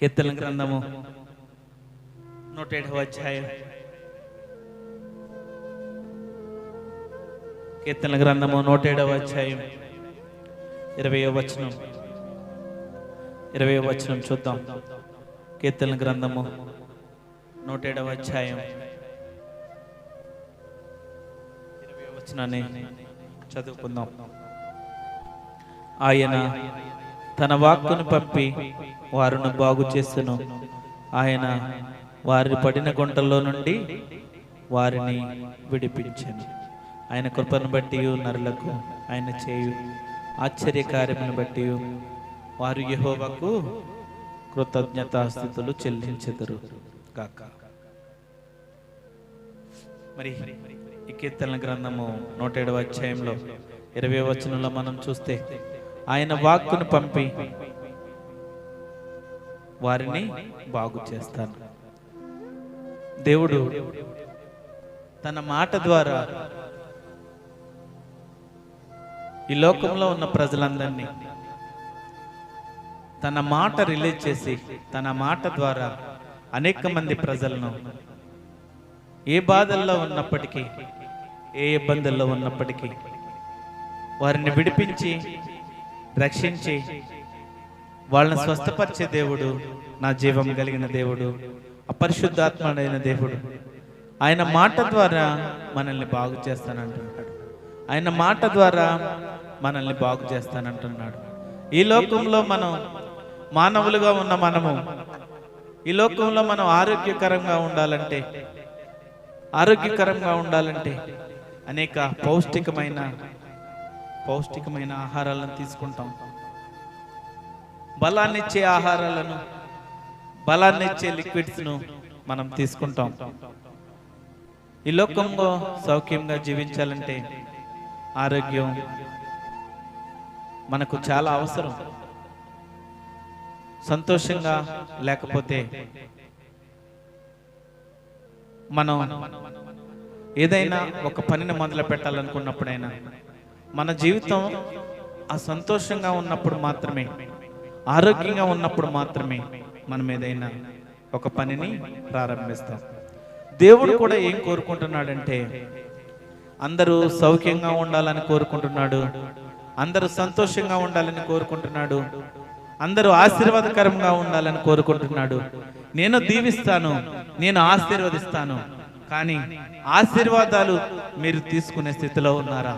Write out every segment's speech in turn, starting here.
కీర్తన గ్రంథము నూట ఏడవ అధ్యాయం. కీర్తన గ్రంథము నూట ఏడవ అధ్యాయం. ఇరవయో వచనం. ఇరవయో వచనం చూద్దాం. కీర్తన గ్రంథము నూట ఏడవ అధ్యాయం. ఇరవై వచనాన్ని చదువుకుందాం. ఆయన తన వాక్కును పంపి వారును బాగు చేసెను. ఆయన వారిని పడిన గుంటల్లో నుండి వారిని విడిపించెను. ఆయన కృపను బట్టి నరులకు ఆయన చేయు ఆశ్చర్యకార్యమును బట్టి వారు యహోవకు కృతజ్ఞతాస్థితులు చెల్లించెదరు. కాక మరి ఈ కీర్తన గ్రంథము నూట ఏడవ అధ్యాయంలో ఇరవై వచనంలో మనం చూస్తే ఆయన వాక్కును పంపి వారిని బాగు చేస్తాను. దేవుడు తన మాట ద్వారా ఈ లోకంలో ఉన్న ప్రజలందరినీ తన మాట రిలీజ్ చేసి తన మాట ద్వారా అనేక మంది ప్రజలను ఏ బాధల్లో ఉన్నప్పటికీ ఏ ఇబ్బందుల్లో ఉన్నప్పటికీ వారిని విడిపించి రక్షించి వాళ్ళని స్వస్థపరిచే దేవుడు నా జీవం కలిగిన దేవుడు అపరిశుద్ధాత్మడైన దేవుడు. ఆయన మాట ద్వారా మనల్ని బాగు చేస్తానంటున్నాడు. ఆయన మాట ద్వారా మనల్ని బాగు చేస్తానంటున్నాడు. ఈ లోకంలో మనం మానవులుగా ఉన్న మనము ఈ లోకంలో మనం ఆరోగ్యకరంగా ఉండాలంటే ఆరోగ్యకరంగా ఉండాలంటే అనేక పౌష్టికమైన పౌష్టికమైన ఆహారాలను తీసుకుంటాం. బలాన్ని ఇచ్చే ఆహారాలను బలాన్ని ఇచ్చే లిక్విడ్స్ను మనం తీసుకుంటాం. ఈ లోకంలో సౌఖ్యంగా జీవించాలంటే ఆరోగ్యం మనకు చాలా అవసరం. సంతోషంగా లేకపోతే మనం ఏదైనా ఒక పనిని మొదలు పెట్టాలనుకున్నప్పుడైనా మన జీవితం ఆ సంతోషంగా ఉన్నప్పుడు మాత్రమే ఆరోగ్యంగా ఉన్నప్పుడు మాత్రమే మనం ఏదైనా ఒక పనిని ప్రారంభిస్తాం. దేవుడు కూడా ఏం కోరుకుంటున్నాడంటే అందరూ సౌఖ్యంగా ఉండాలని కోరుకుంటున్నాడు అందరూ సంతోషంగా ఉండాలని కోరుకుంటున్నాడు అందరూ ఆశీర్వాదకరంగా ఉండాలని కోరుకుంటున్నాడు. నేను దీవిస్తాను నేను ఆశీర్వదిస్తాను కానీ ఆశీర్వాదాలు మీరు తీసుకునే స్థితిలో ఉన్నారా?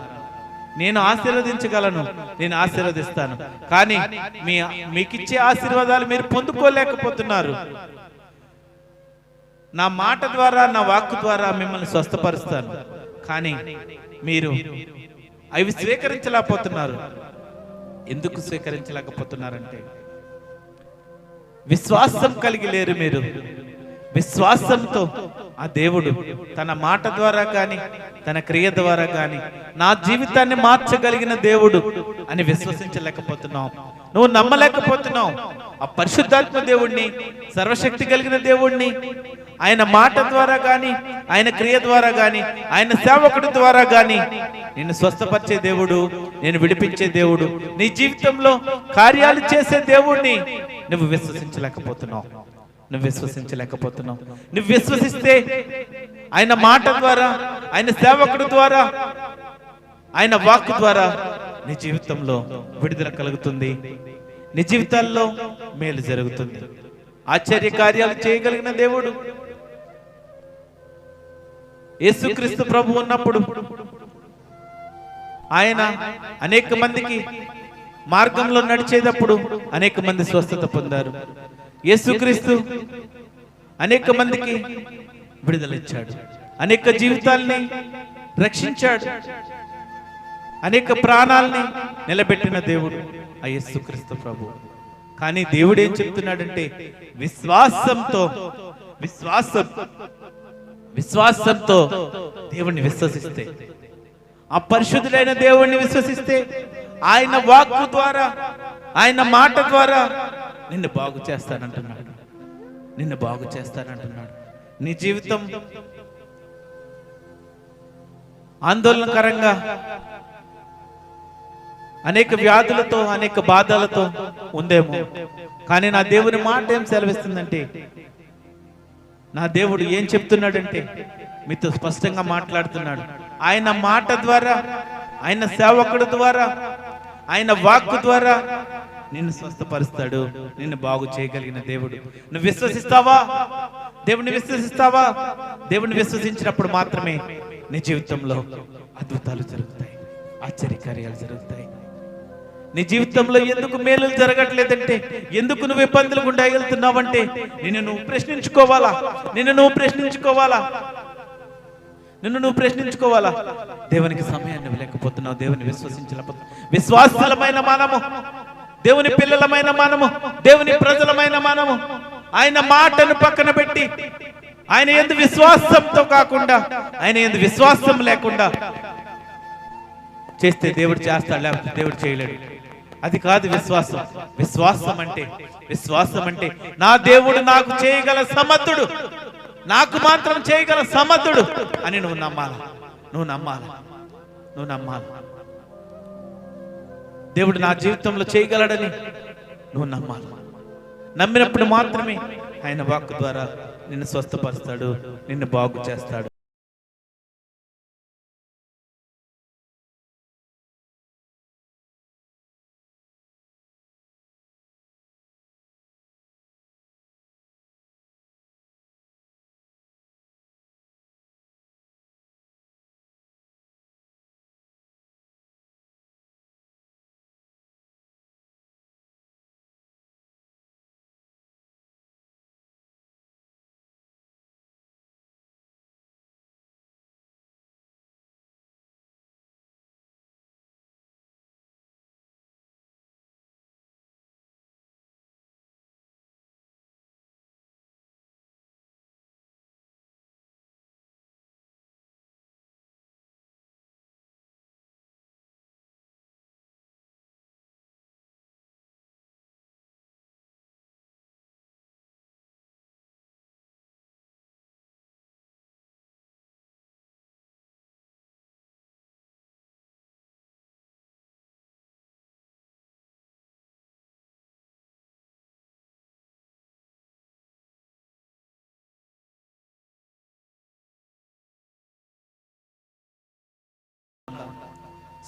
నేను ఆశీర్వదించగలను. నేను ఆశీర్వదిస్తాను. కానీ మీ మీకిచ్చే ఆశీర్వాదాలు మీరు పొందుకోలేకపోతున్నారు. నా మాట ద్వారా నా వాక్కు ద్వారా మిమ్మల్ని స్వస్థపరుస్తాను. కానీ మీరు అవి స్వీకరించలేకపోతున్నారు. ఎందుకు స్వీకరించలేకపోతున్నారంటే విశ్వాసం కలిగి లేరు మీరు. విశ్వాసంతో ఆ దేవుడు తన మాట ద్వారా కానీ తన క్రియ ద్వారా కానీ నా జీవితాన్ని మార్చగలిగిన దేవుడు అని విశ్వసించలేకపోతున్నావు నువ్వు నమ్మలేకపోతున్నావు. ఆ పరిశుద్ధాత్మ దేవుణ్ణి సర్వశక్తి కలిగిన దేవుణ్ణి ఆయన మాట ద్వారా కానీ ఆయన క్రియ ద్వారా కానీ ఆయన సేవకుడి ద్వారా కానీ నేను స్వస్థపరిచే దేవుడు నేను విడిపించే దేవుడు నీ జీవితంలో కార్యాలు చేసే దేవుణ్ణి నువ్వు విశ్వసించలేకపోతున్నావు. నువ్వు విశ్వసించలేకపోతున్నావు. నువ్వు విశ్వసిస్తే ఆయన మాట ద్వారా ఆయన సేవకుడి ద్వారా ఆయన వాక్కు ద్వారా నీ జీవితంలో విడుదల కలుగుతుంది. నీ జీవితాల్లో మేలు జరుగుతుంది. ఆశ్చర్య కార్యాలు చేయగలిగిన దేవుడు. యేసుక్రీస్తు ప్రభు ఉన్నప్పుడు ఆయన అనేక మందికి మార్గంలో నడిచేటప్పుడు అనేక మంది స్వస్థత పొందారు. యేసుక్రీస్తు అనేక మందికి విడుదల ఇచ్చాడు అనేక జీవితాల్ని రక్షించాడు. అనేక ప్రాణాల్ని నిలబెట్టిన దేవుడు ఆ యేసుక్రీస్తు ప్రభు. కానీ దేవుడు ఏం చెప్తున్నాడంటే విశ్వాసంతో విశ్వాసం విశ్వాసంతో దేవుణ్ణి విశ్వసిస్తే. ఆ పరిశుద్ధులైన దేవుణ్ణి విశ్వసిస్తే ఆయన వాక్కు ద్వారా ఆయన మాట ద్వారా నిన్ను బాగు చేస్తానంటున్నాడు. నిన్ను బాగు చేస్తానంటున్నాడు. నీ జీవితం ఆందోళనకరంగా అనేక వ్యాధులతో అనేక బాధలతో ఉందేమో. కానీ నా దేవుని మాట ఏం సెలవిస్తుందంటే నా దేవుడు ఏం చెప్తున్నాడంటే మీతో స్పష్టంగా మాట్లాడుతున్నాడు. ఆయన మాట ద్వారా ఆయన సేవకుడు ద్వారా ఆయన వాక్కు ద్వారా నిన్ను స్వస్థపరుస్తాడు నిన్ను బాగు చేయగలిగిన దేవుడు. నువ్వు విశ్వసిస్తావా? దేవుని విశ్వసిస్తావా? దేవుని విశ్వసించినప్పుడు మాత్రమే నీ జీవితంలో అద్భుతాలు జరుగుతాయి ఆశ్చర్యకార్యాలు జరుగుతాయి. నీ జీవితంలో ఎందుకు మేలులు జరగట్లేదంటే ఎందుకు నువ్వు ఇబ్బందులు గుండా వెళ్తున్నావంటే నిన్ను నువ్వు ప్రశ్నించుకోవాలా? నిన్ను నువ్వు ప్రశ్నించుకోవాలా? నిన్ను నువ్వు ప్రశ్నించుకోవాలా? దేవునికి సమయాన్ని లేకపోతున్నావు దేవుని విశ్వసించలేకపోతున్నావు విశ్వాసలమైన మనము దేవుని పిల్లలమైన మనము దేవుని ప్రజలమైన మనము. ఆయన మాటను పక్కన పెట్టి ఆయన ఎందు విశ్వాసంతో కాకుండా ఆయన ఎందు విశ్వాసం లేకుండా చేస్తే దేవుడు చేస్తాడు లేకపోతే దేవుడు చేయలేడు. అది కాదు విశ్వాసం. విశ్వాసం అంటే విశ్వాసం అంటే నా దేవుడు నాకు చేయగల సమర్థుడు నాకు మాత్రం చేయగల సమర్థుడు అని నువ్వు నమ్మాలి? నువ్వు నమ్మాలి? నువ్వు నమ్మాలి? దేవుడు నా జీవితంలో చేయగలడని నువ్వు నమ్మాలి. నమ్మినప్పుడు మాత్రమే ఆయన వాక్ ద్వారా నిన్ను స్వస్థపరుస్తాడు నిన్ను బాగు చేస్తాడు.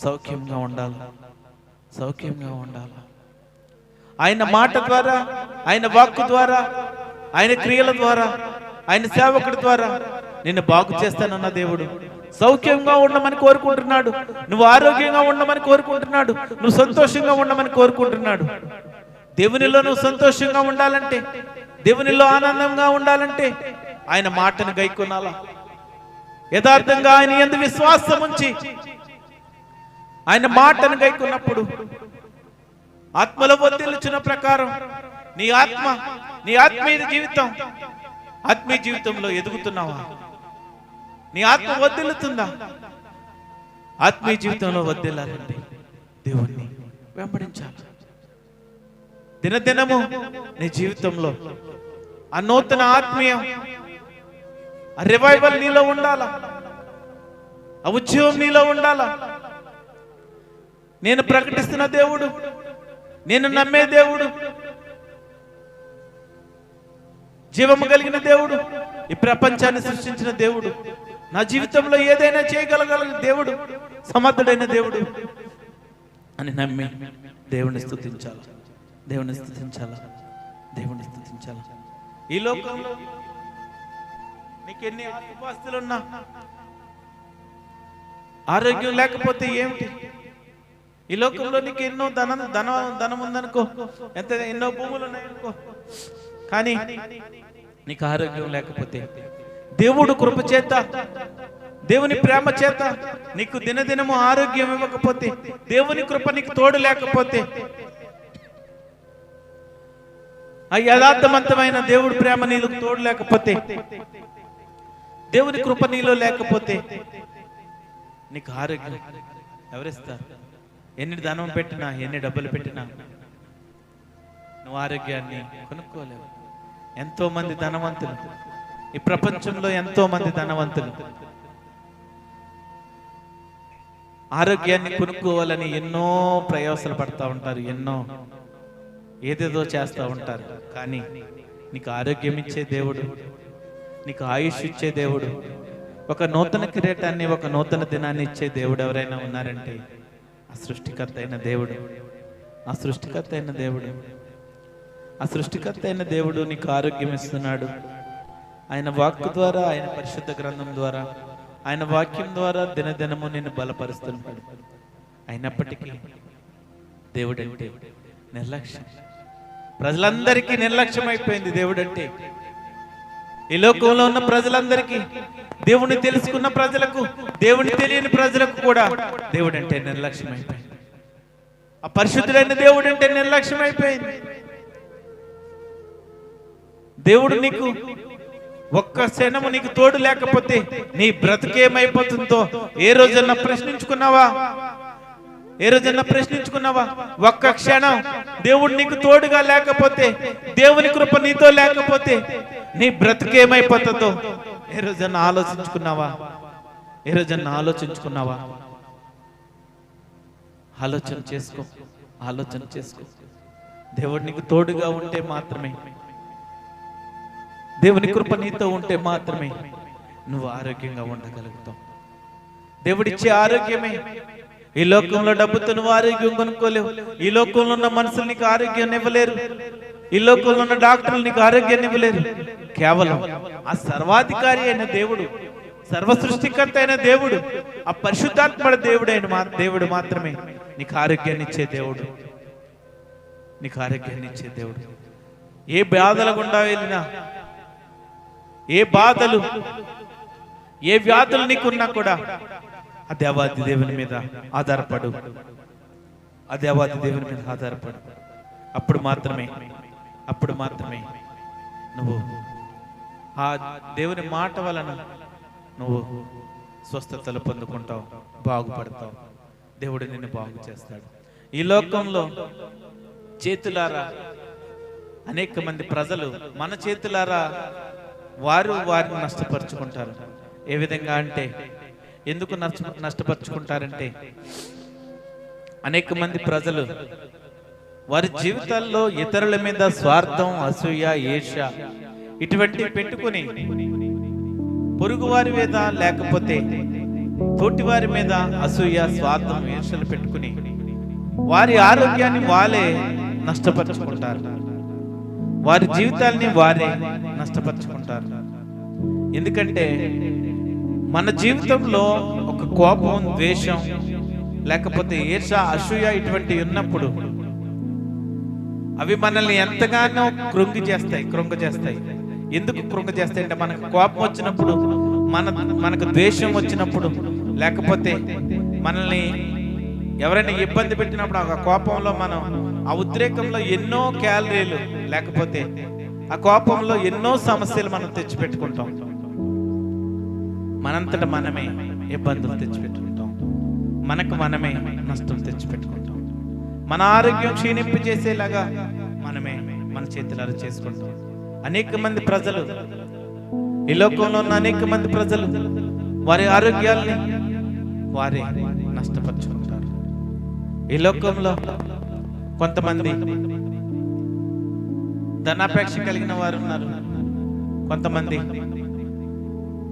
సౌఖ్యంగా ఉండాలి. సౌఖ్యంగా ఉండాలి. ఆయన మాట ద్వారా ఆయన వాక్కు ద్వారా ఆయన క్రియల ద్వారా ఆయన సేవకుడి ద్వారా నిన్ను బాగు చేస్తానన్న దేవుడు. సౌఖ్యంగా ఉండమని కోరుకుంటున్నాడు. నువ్వు ఆరోగ్యంగా ఉండమని కోరుకుంటున్నాడు. నువ్వు సంతోషంగా ఉండమని కోరుకుంటున్నాడు. దేవునిలో నువ్వు సంతోషంగా ఉండాలంటే దేవునిలో ఆనందంగా ఉండాలంటే ఆయన మాటను గైకొనాలా? యథార్థంగా ఆయన ఎందు విశ్వాసం ఉంచి ఆయన మాటను గైకున్నప్పుడు ఆత్మలో వర్తిల్లుచున్న ప్రకారం నీ ఆత్మ నీ ఆత్మీయ జీవితం ఆత్మీయ జీవితంలో ఎదుగుతున్నావా? నీ ఆత్మ వదిలుతుందా ఆత్మీయ జీవితంలో వదిలాలండి దేవుణ్ణి వెంబడించాలి. దినదినము నీ జీవితంలో ఆ నూతన ఆత్మీయం ఆ రివైవల్ నీలో ఉండాలా? ఆ ఉద్యోగం నీలో ఉండాలా? నేను ప్రకటిస్తున్న దేవుడు. నేను నమ్మే దేవుడు. జీవము కలిగిన దేవుడు. ఈ ప్రపంచాన్ని సృష్టించిన దేవుడు. నా జీవితంలో ఏదైనా చేయగలగల దేవుడు. సమర్థుడైన దేవుడు. అని నమ్మి దేవుని స్థుతించాలి? దేవుని స్థుతించాలి? దేవుని స్థుతించాలి? ఈ లోకంలో నీకెన్ని ఆస్తిపాస్తులున్నా ఆరోగ్యం లేకపోతే ఏమిటి? ఈ లోకంలో నీకు ఎన్నో ధనం ధనం ధనం ఉందనుకో. ఎంత ఎన్నో భూములు ఉన్నాయనుకో. కానీ నీకు ఆరోగ్యం లేకపోతే దేవుడు కృప చేత దేవుని ప్రేమ చేత నీకు దినదినము ఆరోగ్యం ఇవ్వకపోతే దేవుని కృప నీకు తోడు లేకపోతే ఆ యథార్థవంతమైన దేవుడి ప్రేమ నీకు తోడు లేకపోతే దేవుని కృప నీలో లేకపోతే నీకు ఆరోగ్యం ఎవరిస్తారు? ఎన్ని ధనం పెట్టినా ఎన్ని డబ్బులు పెట్టినా నువ్వు ఆరోగ్యాన్ని కొనుక్కోలేవు. ఎంతో మంది ధనవంతులు. ఈ ప్రపంచంలో ఎంతో మంది ధనవంతులు. ఆరోగ్యాన్ని కొనుక్కోవాలని ఎన్నో ప్రయాసాలు పడతా ఉంటారు ఎన్నో ఏదేదో చేస్తూ ఉంటారు. కానీ నీకు ఆరోగ్యం ఇచ్చే దేవుడు నీకు ఆయుష్ ఇచ్చే దేవుడు ఒక నూతన కిరీటాన్ని ఒక నూతన దినాన్ని ఇచ్చే దేవుడు ఎవరైనా ఉన్నారంటే ఆ సృష్టికర్త అయిన దేవుడు. ఆ సృష్టికర్త అయిన దేవుడు. ఆ సృష్టికర్త అయిన దేవుడు నీకు ఆరోగ్యం ఇస్తున్నాడు. ఆయన వాక్కు ద్వారా ఆయన పరిశుద్ధ గ్రంథం ద్వారా ఆయన వాక్యం ద్వారా దినదినము నిన్ను బలపరుస్తున్నాడు. అయినప్పటికీ దేవుడు అంటే నిర్లక్ష్యం. ప్రజలందరికీ నిర్లక్ష్యం అయిపోయింది దేవుడు అంటే ఈ లోకంలో ఉన్న ప్రజలందరికీ దేవుణ్ణి తెలుసుకున్న ప్రజలకు దేవుని తెలియని ప్రజలకు కూడా దేవుడు అంటే నిర్లక్ష్యం అయిపోయింది ఆ పరిశుద్ధుడైన దేవుడు అంటే నిర్లక్ష్యం అయిపోయింది దేవుడు నీకు ఒక్క క్షణము నీకు తోడు లేకపోతే నీ బ్రతికేమైపోతుందో ఏ రోజన్నా ప్రశ్నించుకున్నావా? ఏ రోజన్నా ప్రశ్నించుకున్నావా? ఒక్క క్షణం దేవుడు నీకు తోడుగా లేకపోతే దేవుని కృప నీతో లేకపోతే నీ బ్రతికేమైపోతుందో ఏ రోజన్నా ఆలోచించుకున్నావా? ఏ రోజన్నా ఆలోచించుకున్నావా? ఆలోచన చేసుకో ఆలోచన చేసుకో. దేవుడు నీకు తోడుగా ఉంటే మాత్రమే. దేవుని కృప నీతో ఉంటే మాత్రమే నువ్వు ఆరోగ్యంగా ఉండగలుగుతావు. దేవుడిచ్చే ఆరోగ్యమే. ఈ లోకంలో డబ్బుతో నువ్వు ఆరోగ్యం కొనుక్కోలేవు. ఈ లోకంలో ఉన్న మనుషులు నీకు ఆరోగ్యాన్ని ఇవ్వలేరు. ఈ లోకంలో ఉన్న డాక్టర్లు నీకు ఆరోగ్యాన్ని ఇవ్వలేరు కేవలం ఆ సర్వాధికారి అయిన దేవుడు సర్వ సృష్టికర్త అయిన దేవుడు ఆ పరిశుద్ధాత్మడ దేవుడైన మా దేవుడు మాత్రమే నీకు ఆరోగ్యాన్ని ఇచ్చే దేవుడు. నీకు ఆరోగ్యాన్ని ఇచ్చే దేవుడు. ఏ బాధల గుండా వెళ్ళినా ఏ బాధలు ఏ వ్యాధులు నీకున్నా కూడా ఆ దేవాది దేవుని మీద ఆధారపడు. ఆ దేవాది దేవుని మీద ఆధారపడు. అప్పుడు మాత్రమే అప్పుడు మాత్రమే నువ్వు ఆ దేవుని మాట వలన నువ్వు స్వస్థతలు పొందుకుంటావు బాగుపడతావు. దేవుడు నిన్ను బాగు చేస్తాడు. ఈ లోకంలో చేతులారా అనేక మంది ప్రజలు మన చేతులారా వారు వారిని నష్టపరుచుకుంటారు. ఏ విధంగా అంటే ఎందుకు నష్ట నష్టపరుచుకుంటారంటే అనేక మంది ప్రజలు వారి జీవితాల్లో ఇతరుల మీద స్వార్థం అసూయ ఈర్ష ఇటువంటి పెట్టుకుని పొరుగు వారి మీద లేకపోతే తోటి వారి మీద అసూయ స్వార్థం ఈర్షలు పెట్టుకుని వారి ఆరోగ్యాన్ని వాళ్ళే నష్టపరుచుకుంటారు. వారి జీవితాల్ని వారే నష్టపరుచుకుంటారు. ఎందుకంటే మన జీవితంలో ఒక కోపం ద్వేషం లేకపోతే ఈర్ష అసూయ ఇటువంటి ఉన్నప్పుడు అవి మనల్ని ఎంతగానో కృంగి చేస్తాయి కృంగ చేస్తాయి. ఎందుకు కృంగ చేస్తాయి అంటే మనకు కోపం వచ్చినప్పుడు మన మనకు ద్వేషం వచ్చినప్పుడు లేకపోతే మనల్ని ఎవరైనా ఇబ్బంది పెట్టినప్పుడు ఆ కోపంలో మనం ఆ ఉద్రేకంలో ఎన్నో క్యాలరీలు లేకపోతే ఆ కోపంలో ఎన్నో సమస్యలు మనం తెచ్చిపెట్టుకుంటాం. మనంతట మనమే ఇబ్బందులు తెచ్చిపెట్టుకుంటాం. మనకు మనమే నష్టం తెచ్చిపెట్టుకుంటాం. మన ఆరోగ్యం క్షీణింపు చేసేలాగా మనమే మన చేతులారా చేసుకుంటాం. అనేక మంది ప్రజలు ఈ లోకంలో ఉన్న అనేక మంది ప్రజలు వారి ఆరోగ్యాల్ని వారే నష్టపరుచుకుంటారు. ఈ లోకంలో కొంతమంది ధనాపేక్ష కలిగిన వారు ఉన్నారు. కొంతమంది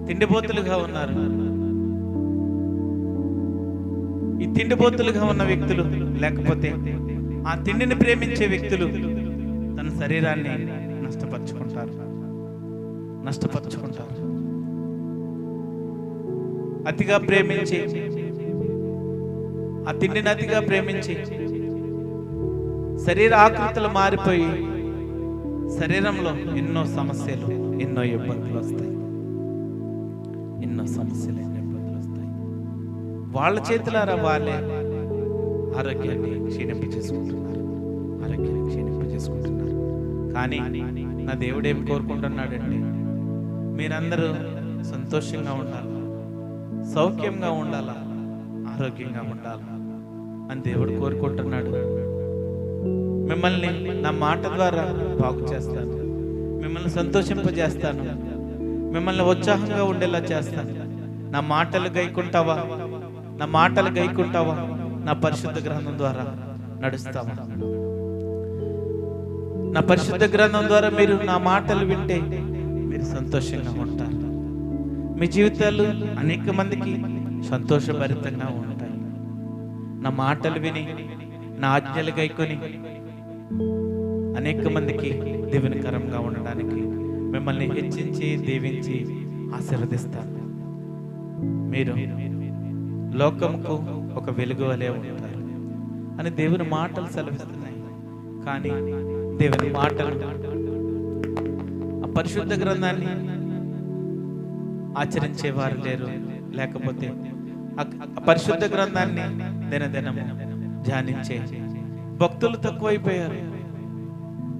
తిండిపోతులుగా ఉన్నారు. ఈ తిండిపోతులుగా ఉన్న వ్యక్తులు లేకపోతే ఆ తిండిని ప్రేమించే వ్యక్తులు తన శరీరాన్ని నష్టపరుచుకుంటారు. నష్టపరుచుకుంటారు. అతిగా ప్రేమించి ఆ తిండిని అతిగా ప్రేమించి శరీర ఆకృతులు మారిపోయి శరీరంలో ఎన్నో సమస్యలు ఎన్నో ఇబ్బందులు వస్తాయి. ఎన్నో సమస్యలు. వాళ్ళ చేతులారా వాళ్ళే ఆరోగ్యాన్ని క్షీణింపజేసుకుంటున్నారు. ఆరోగ్యాన్ని క్షీణింపజేసుకుంటున్నారు. కానీ నా దేవుడేం కోరుకుంటున్నాడండి మీరందరూ సంతోషంగా ఉండాలి? సౌఖ్యంగా ఉండాలా? ఆరోగ్యంగా ఉండాలా? అని దేవుడు కోరుకుంటున్నాడు. మిమ్మల్ని నా మాట ద్వారా బాగు చేస్తాను. మిమ్మల్ని సంతోషింపజేస్తాను. మిమ్మల్ని ఉత్సాహంగా ఉండేలా చేస్తాను. నా మాటలు గైకుంటావా? నా మాటలు గైకుంటావా? నా పరిశుద్ధ గ్రంథం ద్వారా నడుస్తావా? నా పరిశుద్ధ గ్రంథం ద్వారా మీరు నా మాటలు వింటే మీరు సంతోషంగా ఉంటారు. మీ జీవితాలు అనేక మందికి సంతోషభరితంగా ఉంటాయి. నా మాటలు విని నా ఆజ్ఞలు గైకొని అనేక మందికి దీవెనకరంగా ఉండడానికి మిమ్మల్ని హెచ్చించి దీవించి ఆశీర్వదిస్తాను. మీరు లోకంకు ఒక వెలుగు వలె ఉంటారు. అని దేవుని మాటలు సెలవిస్తున్నాయి. కానీ దేవుని మాటలు ఆ పరిశుద్ధ గ్రంథాన్ని ఆచరించేవారు లేరు. లేకపోతే పరిశుద్ధ గ్రంథాన్ని దినదినము ధ్యానించే భక్తులు తక్కువైపోయారు.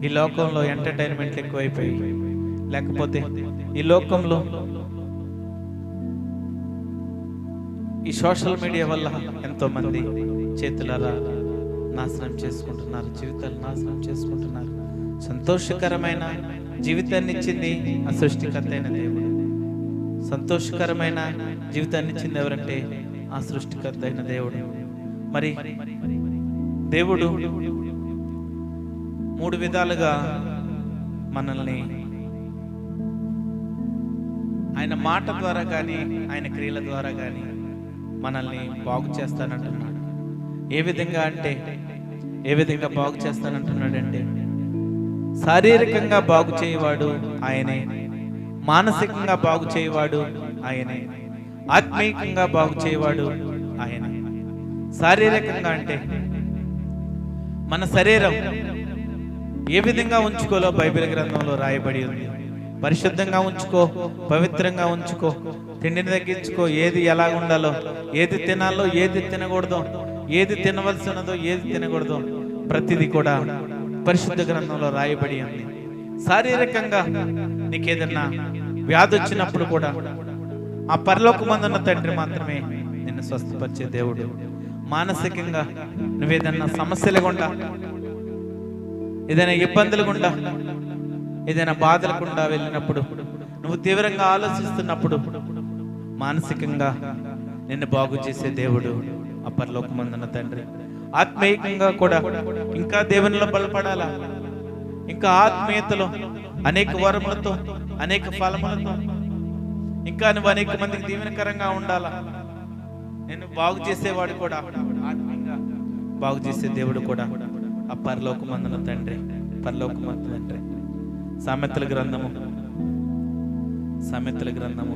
ఈ లోకంలో ఎంటర్టైన్మెంట్ ఎక్కువైపోయి లేకపోతే ఈ లోకంలో ఈ సోషల్ మీడియా వల్ల ఎంతో మంది చేతులారా నాశనం చేసుకుంటున్నారు జీవితాలు నాశనం చేసుకుంటున్నారు. సంతోషకరమైన జీవితాన్ని ఇచ్చింది ఆ సృష్టికర్త అయిన దేవుడు. సంతోషకరమైన జీవితాన్ని ఇచ్చింది ఎవరంటే ఆ సృష్టికర్త అయిన దేవుడు. మరి దేవుడు మూడు విధాలుగా మనల్ని ఆయన మాట ద్వారా కానీ ఆయన క్రియల ద్వారా కానీ మనల్ని బాగు చేస్తానంటున్నాడు. ఏ విధంగా అంటే ఏ విధంగా బాగు చేస్తానంటున్నాడంటే శారీరకంగా బాగు చేయవాడు ఆయనే మానసికంగా బాగు చేయవాడు ఆయనే ఆత్మీయంగా బాగు చేయవాడు ఆయనే. శారీరకంగా అంటే మన శరీరం ఏ విధంగా ఉంచుకోలో బైబిల్ గ్రంథంలో రాయబడి ఉంది. పరిశుద్ధంగా ఉంచుకో పవిత్రంగా ఉంచుకో తిండిని తగ్గించుకో ఏది ఎలా ఉండాలో ఏది తినాలో ఏది తినకూడదో ఏది తినవలసి ఉన్నదో ఏది తినకూడదో ప్రతిదీ కూడా పరిశుద్ధ గ్రంథంలో రాయబడి ఉంది. శారీరకంగా నీకేదన్నా వ్యాధి వచ్చినప్పుడు కూడా ఆ పరలోకమందున్న తండ్రి మాత్రమే నిన్ను స్వస్థపరిచే దేవుడు. మానసికంగా నువ్వేదన్నా సమస్యలు గుండా ఏదైనా ఇబ్బందులు గుండా ఏదైనా బాధలకుండా వెళ్ళినప్పుడు నువ్వు తీవ్రంగా ఆలోచిస్తున్నప్పుడు మానసికంగా నిన్ను బాగు చేసే దేవుడు అపరలోకమందున్న తండ్రి. ఆత్మీయంగా కూడా ఇంకా దేవునిలో బలపడాలా? ఇంకా ఆత్మీయతలో అనేక వరములతో అనేక ఫలములతో ఇంకా నువ్వు అనేక మందికి దీవెనకరంగా ఉండాలా? నేను బాగు చేసేవాడు కూడా ఆత్మీయంగా బాగు చేసే దేవుడు కూడా ఆ పరలోకమందున తండ్రి పరలోకమందు తండ్రి. సామెతల గ్రంథము. సామెతల గ్రంథము.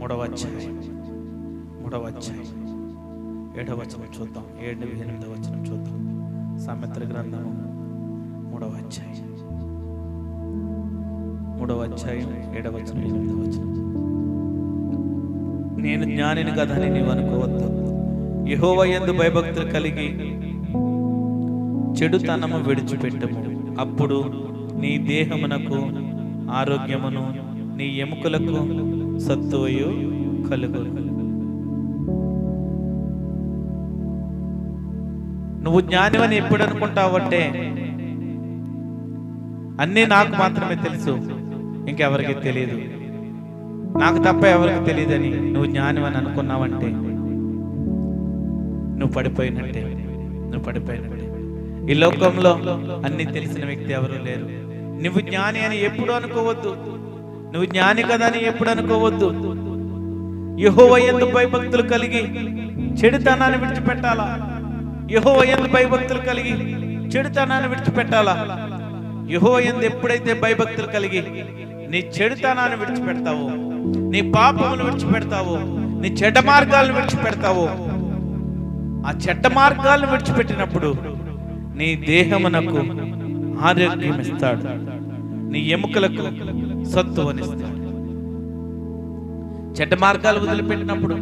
మూడవ అధ్యాయం మూడవ అధ్యాయం ఏడవ వచనం చూద్దాం. ఏడు ఎనిమిదవ వచనం చూద్దాం. సామెతల గ్రంథము. మూడవ అధ్యాయం మూడవ అధ్యాయం ఏడవ వచనం ఎనిమిదవ వచనం. నేను జ్ఞానిని కదని అని నీవు అనుకోవద్దు. యహోవ ఎందు భయభక్తులు కలిగి చెడుతనము విడిచిపెట్టము. అప్పుడు నీ దేహమునకు ఆరోగ్యమును నీ ఎముకలకు సత్తువయు కలుగు. నువ్వు జ్ఞానివని ఎప్పుడు అనుకుంటావంటే అన్నీ నాకు మాత్రమే తెలుసు ఇంకెవరికి తెలియదు నాకు తప్ప ఎవరికి తెలియదని నువ్వు జ్ఞానివని అనుకున్నావంటే నువ్వు పడిపోయినట్టే నువ్వు పడిపోయినట్టే. ఈ లోకంలో అన్ని తెలిసిన వ్యక్తి ఎవరు లేరు. నువ్వు జ్ఞాని అని ఎప్పుడు అనుకోవద్దు. నువ్వు జ్ఞాని కదా అని ఎప్పుడు అనుకోవద్దు. యహోవ ఎందు భయభక్తులు కలిగి చెడుతనాన్ని విడిచిపెట్టాలా? యహోవ ఎందు భయభక్తులు కలిగి చెడుతనాన్ని విడిచిపెట్టాలా? యహోవ ఎందు ఎప్పుడైతే భయభక్తులు కలిగి నీ చెడుతనాన్ని విడిచిపెడతావో నీ పాపమును విడిచిపెడతావో నీ చెడ్డ మార్గాలను విడిచిపెడతావో ఆ చెడ్డ మార్గాలను విడిచిపెట్టినప్పుడు నీ దేహమునకు ఆరోగ్యం ఇస్తాడు నీ ఎముకలకు సత్తువనిస్తాడు. చెడ్డ మార్గాలు వదిలిపెట్టినప్పుడు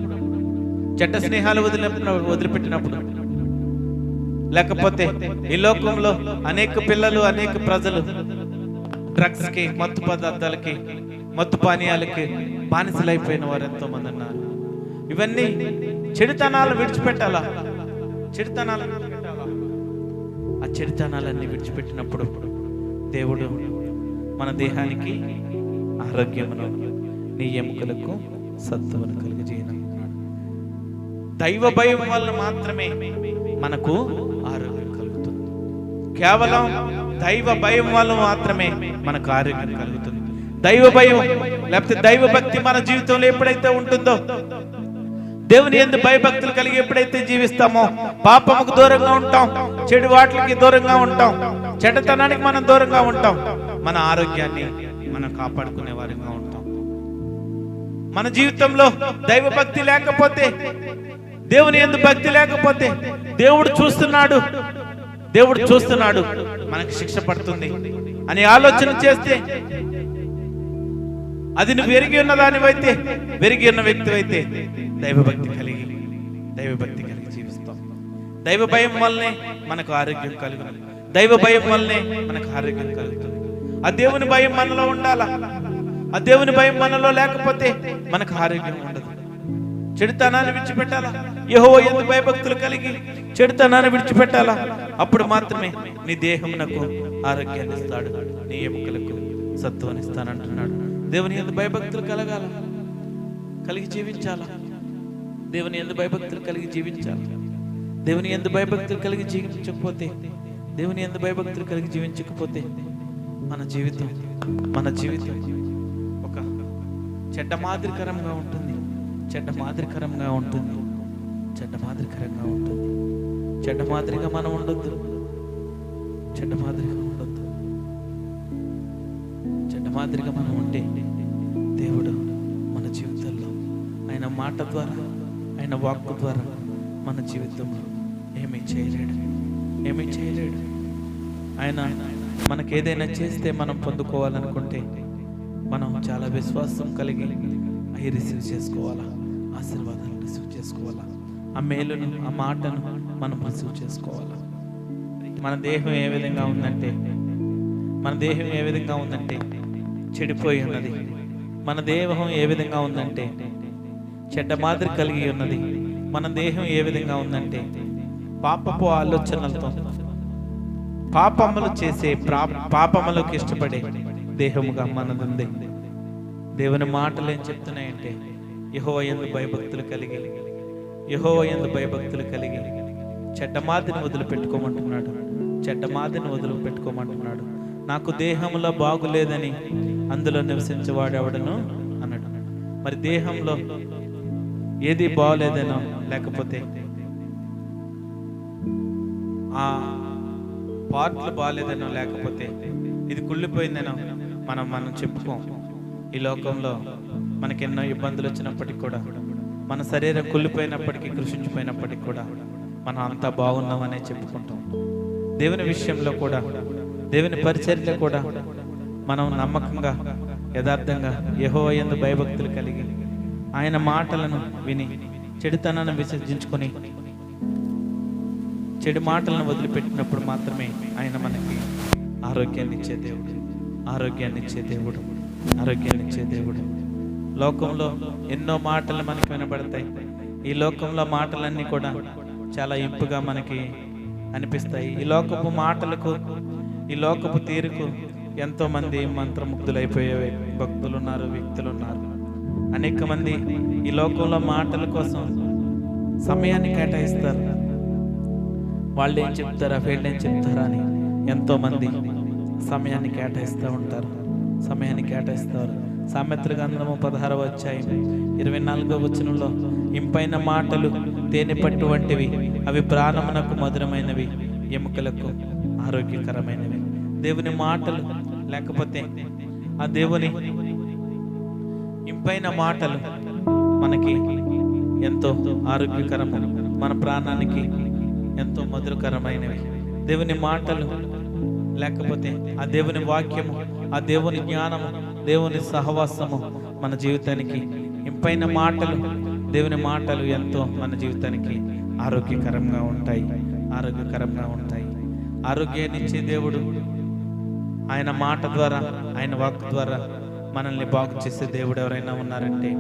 చెడ్డ స్నేహాలు వదిలి వదిలిపెట్టినప్పుడు లేకపోతే ఈ లోకంలో అనేక పిల్లలు అనేక ప్రజలు డ్రగ్స్కి మత్తు పదార్థాలకి మత్తు పానీయాలకి బానిసలైపోయిన వారు ఎంతో మంది ఉన్నారు. ఇవన్నీ చెడుతనాలు విడిచిపెట్టాలా? చెడుతనాలు చెడుతనాలన్నీ విడిచిపెట్టినప్పుడు దేవుడు మన దేహానికి ఆరోగ్యమును నీ ఎముకలకు సత్తువను కలిగజేయనున్నాడు దైవ భయం వల్ల మాత్రమే మనకు ఆరోగ్యం కలుగుతుంది. కేవలం దైవ భయం వల్ల మాత్రమే మనకు ఆరోగ్యం కలుగుతుంది. దైవ భయం లేకపోతే దైవ భక్తి మన జీవితంలో ఎప్పుడైతే ఉంటుందో దేవుని ఎందు భయభక్తులు కలిగి ఎప్పుడైతే జీవిస్తామో పాపముకు దూరంగా ఉంటాం చెడు వాటికి దూరంగా ఉంటాం. చెడ్డతనానికి మనం దూరంగా ఉంటాం. మన ఆరోగ్యాన్ని మనం కాపాడుకునే వారిగా ఉంటాం. మన జీవితంలో దైవ భక్తి లేకపోతే దేవుని ఎందు భక్తి లేకపోతే దేవుడు చూస్తున్నాడు. దేవుడు చూస్తున్నాడు. మనకి శిక్ష పడుతుంది అని ఆలోచన చేస్తే అది నువ్వు వెరిగి ఉన్న దానివైతే వెరిగి ఉన్న వ్యక్తి అయితే దైవభక్తి కలిగి దైవభక్తి కలిగి. దైవ భయం వల్లనే మనకు ఆరోగ్యం కలుగుతుంది దైవ భయం వల్లనే మనకు ఆరోగ్యం కలుగుతుంది. ఆ దేవుని భయం మనలో ఉండాలా? ఆ దేవుని భయం మనలో లేకపోతే మనకు ఆరోగ్యం ఉండదు. చెడుతనాన్ని విడిచిపెట్టాలా? యహో ఎందు భయభక్తులు కలిగి చెడుతనాన్ని విడిచిపెట్టాలా? అప్పుడు మాత్రమే నీ దేహమునకు ఆరోగ్యాన్ని ఇస్తాడు. నీ ఎముకలకు సత్వాన్ని ఇస్తానంటున్నాడు. దేవుని ఎందు భయభక్తులు కలగాల? కలిగి జీవించాలా? దేవుని ఎందు భయభక్తులు కలిగి జీవించాలి? దేవుని ఎందు భయభక్తులు కలిగి జీవించకపోతే దేవుని ఎందు భయభక్తులు కలిగి జీవించకపోతే మన జీవితం మన జీవితం ఒక చెడ్డ మాదిరికరంగా ఉంటుంది. చెడ్డ మాదిరికరంగా ఉంటుంది. చెడ్డ మాదిరికరంగా ఉంటుంది. చెడ్డ మాదిరిగా మనం ఉండొద్దు. చెడ్డ మాదిరిగా ఉండొద్దు. చెడ్డ మాదిరిగా మనం ఉంటే దేవుడు మన జీవితంలో ఆయన మాట ద్వారా ఆయన వాక్కు ద్వారా మన జీవితంలో ఏమీ చేయలేడు. ఏమీ చేయలేడు. ఆయన మనకి ఏదైనా చేస్తే మనం పొందుకోవాలనుకుంటే మనం చాలా విశ్వాసం కలిగి అవి రిసీవ్ చేసుకోవాలా? ఆశీర్వాదాలు రిసీవ్ చేసుకోవాలా? ఆ మేలును ఆ మాటను మనం రిసీవ్ చేసుకోవాలా? మన దేహం ఏ విధంగా ఉందంటే మన దేహం ఏ విధంగా ఉందంటే చెడిపోయి ఉన్నది. మన దేహం ఏ విధంగా ఉందంటే చెడ్డ మాదిరి కలిగి ఉన్నది. మన దేహం ఏ విధంగా ఉందంటే పాపపు ఆలోచనలతో. పాపములు చేసే పాపములకు ఇష్టపడే దేహముగా మనదుంది. దేవుని మాటలు ఏం చెప్తున్నాయంటే యహో ఎందు భయభక్తులు కలిగి యహో ఎందు భయభక్తులు కలిగి చెడ్డ మాదిని వదిలిపెట్టుకోమంటున్నాడు. చెడ్డ మాదిని వదిలిపెట్టుకోమంటున్నాడు. నాకు దేహంలో బాగులేదని అందులో నివసించేవాడెవడను అన్నాడు మరి దేహంలో ఏది బాగోలేదనో లేకపోతే ఆ పార్ట్లు బాగాలేదనో లేకపోతే ఇది కుళ్ళిపోయిందనో మనం మనం చెప్పుకోం. ఈ లోకంలో మనకి ఎన్నో ఇబ్బందులు వచ్చినప్పటికీ కూడా మన శరీరం కుళ్ళిపోయినప్పటికీ కృషించిపోయినప్పటికి కూడా మనం అంతా బాగున్నామనే చెప్పుకుంటాం. దేవుని విషయంలో కూడా దేవుని పరిచర్యలో కూడా మనం నమ్మకంగా యథార్థంగా యహో ఎందు భయభక్తులు కలిగి ఆయన మాటలను విని చెడుతనాన్ని విసర్జించుకొని చెడు మాటలను వదిలిపెట్టినప్పుడు మాత్రమే ఆయన మనకి ఆరోగ్యాన్ని ఇచ్చే దేవుడు. ఆరోగ్యాన్ని ఇచ్చే దేవుడు. ఆరోగ్యాన్ని ఇచ్చే దేవుడు. లోకంలో ఎన్నో మాటలు మనకి వినబడతాయి. ఈ లోకంలో మాటలన్నీ కూడా చాలా ఇంపుగా మనకి అనిపిస్తాయి. ఈ లోకపు మాటలకు ఈ లోకపు తీరుకు ఎంతో మంది మంత్రముగ్ధులైపోయే భక్తులు ఉన్నారు వ్యక్తులు ఉన్నారు అనేక మంది ఈ లోకంలో మాటల కోసం సమయాన్ని కేటాయిస్తారు. వాళ్ళు ఏం చెప్తారా? వీళ్ళు ఏం చెప్తారా అని ఎంతోమంది సమయాన్ని కేటాయిస్తూ ఉంటారు. సమయాన్ని కేటాయిస్తారు. సామెత్ర గంధము పదహారు వచ్చాయి ఇరవై నాలుగో వచనంలో ఇంపైన మాటలు తేనె పట్టు వంటివి అవి ప్రాణమునకు మధురమైనవి ఎముకలకు ఆరోగ్యకరమైనవి. దేవుని మాటలు లేకపోతే ఆ దేవుని ఇంపైన మాటలు మనకి ఎంతో ఆరోగ్యకరము. మన ప్రాణానికి ఎంతో మధురకరమైనవి. దేవుని మాటలు లేకపోతే ఆ దేవుని వాక్యము ఆ దేవుని జ్ఞానము దేవుని సహవాసము మన జీవితానికి ఇంపైన మాటలు దేవుని మాటలు ఎంతో మన జీవితానికి ఆరోగ్యకరంగా ఉంటాయి ఆరోగ్యకరంగా ఉంటాయి. ఆరోగ్యాన్ని ఇచ్చే దేవుడు ఆయన మాట ద్వారా ఆయన వాక్ ద్వారా మనల్ని బాగు చేసే దేవుడు ఎవరైనా ఉన్నారంటే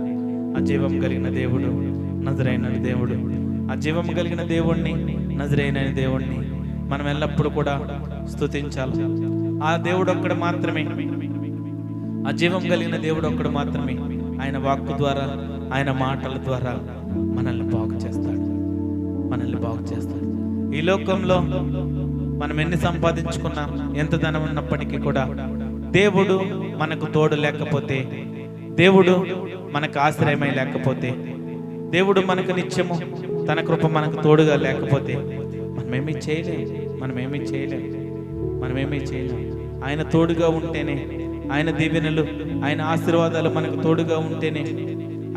ఆ జీవం కలిగిన దేవుడు నజరైన దేవుడు. ఆ జీవం కలిగిన దేవుణ్ణి నజరైన దేవుణ్ణి మనం ఎల్లప్పుడూ కూడా స్తుతించాలి. ఆ దేవుడు ఒక్కడు మాత్రమే. ఆ జీవం కలిగిన దేవుడు ఒక్కడు మాత్రమే ఆయన వాక్కు ద్వారా ఆయన మాటల ద్వారా మనల్ని బాగు చేస్తాడు. మనల్ని బాగు చేస్తాడు. ఈ లోకంలో మనం ఎన్ని సంపాదించుకున్నా ఎంత ధనం ఉన్నప్పటికీ కూడా దేవుడు మనకు తోడు లేకపోతే దేవుడు మనకు ఆశ్రయమై లేకపోతే దేవుడు మనకు నిత్యము తన కృప మనకు తోడుగా లేకపోతే మనమేమీ చేయలేం మనమేమీ చేయలేం మనమేమీ చేయలేం. ఆయన తోడుగా ఉంటేనే ఆయన దీవెనలు ఆయన ఆశీర్వాదాలు మనకు తోడుగా ఉంటేనే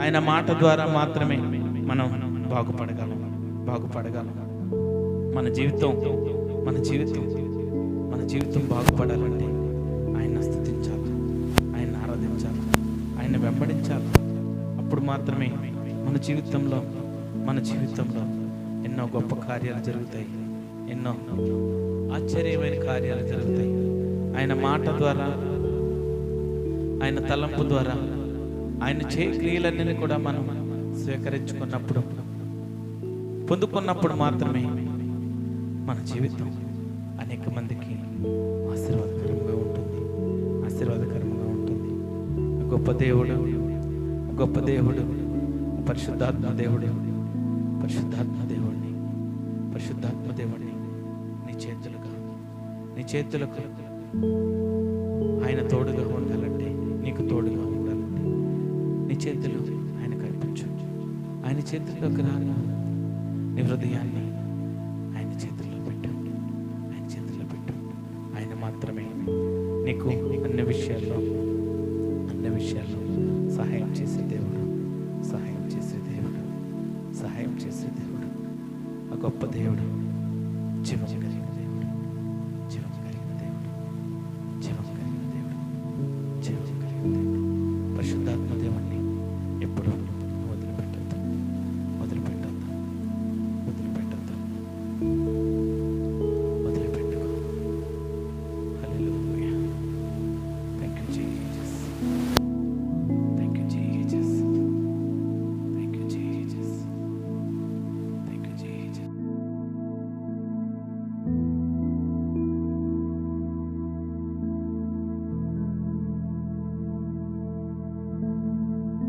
ఆయన మాట ద్వారా మాత్రమే మనం బాగుపడగలం బాగుపడగలం. మన జీవితం మన జీవితం మన జీవితం బాగుపడాలంటే ఆయన స్థుతించాలి ఆయన ఆరాధించాలి ఆయన వెంబడించాలి. అప్పుడు మాత్రమే మన జీవితంలో మన జీవితంలో ఎన్నో గొప్ప కార్యాలు జరుగుతాయి. ఎన్నో ఆశ్చర్యమైన కార్యాలు జరుగుతాయి. ఆయన మాట ద్వారా ఆయన తలంపు ద్వారా ఆయన చే క్రియలన్నీ కూడా మనం స్వీకరించుకున్నప్పుడు పొందుకున్నప్పుడు మాత్రమే మన జీవితం అనేక మందికి ఆశీర్వాదకరంగా ఉంటుంది. ఆశీర్వాదకరంగా ఉంటుంది. గొప్ప దేవుడు గొప్ప దేవుడు పరిశుద్ధాత్మ దేవుడు పరిశుద్ధాత్మ దేవుడిని పరిశుద్ధాత్మ దేవుడిని నీ చేతులుగా నీ చేతులకు ఆయన తోడుగా ఉండాలంటే నీకు తోడుగా ఉండాలంటే నీ చేతులు ఆయన కనిపించు. ఆయన చేతుల్లోకి రాను నీ హృదయాన్ని ఆయన చేతుల్లో పెట్టు. ఆయన చేతుల్లో పెట్టు. ఆయన మాత్రమే నీకు అన్ని విషయాల్లో అన్ని విషయాల్లో సహాయం చేసే దేవుడు సహాయం చేసే సహాయం చేసే దేవుడు ఆ గొప్ప దేవుడు జీవం కలిగిన